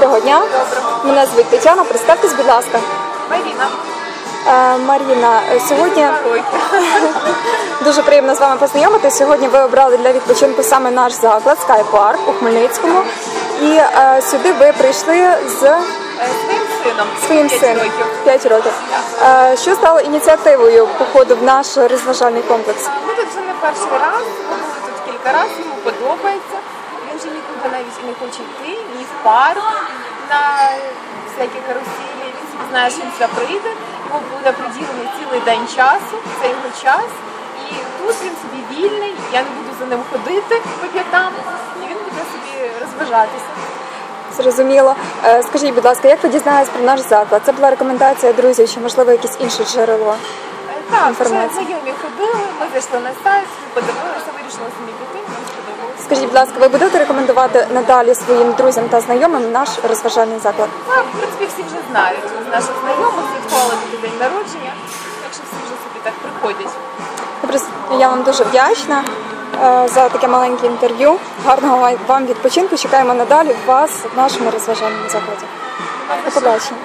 Доброго дня. Мене звуть Тетяна. Представтесь, будь ласка. Маріна. Е, Маріна, сьогодні дуже приємно з вами познайомитися. Сьогодні ви обрали для відпочинку саме наш заклад Sky Park у Хмельницькому. І е, сюди ви прийшли з Е, Своїм сином. своїм П'ять сином. років. 5 років. Е, що стало ініціативою походу в наш розважальний комплекс? Ми тут вже не перший раз, ми були тут кілька разів, йому подобається. Він вже нікуди навіть і не хоче йти, ні в парк, на всякі каруселі. Він собі знає, що він сюди прийде, йому буде приділений цілий день часу, це його час. І тут він собі вільний, я не буду за ним ходити по п'ятам, і він буде собі розважатися. Зрозуміло. Е, Скажіть, будь ласка, як ви дізналися про наш заклад? Це була рекомендація друзів чи можливо якесь інше джерело? Е, Так, вже знайомі ходили, ми зайшли на сайт, подивилися, вирішили самі піти. Скажіть, будь ласка, ви будете рекомендувати надалі своїм друзям та знайомим наш розважальний заклад? Так, в принципі, всі вже знають з наших знайомих, відколи такий день народження, так що всі вже собі так приходять. Добре, Я вам дуже вдячна е, за таке маленьке інтерв'ю. Гарного вам відпочинку. Чекаємо надалі вас в нашому розважальному закладі. До побачення.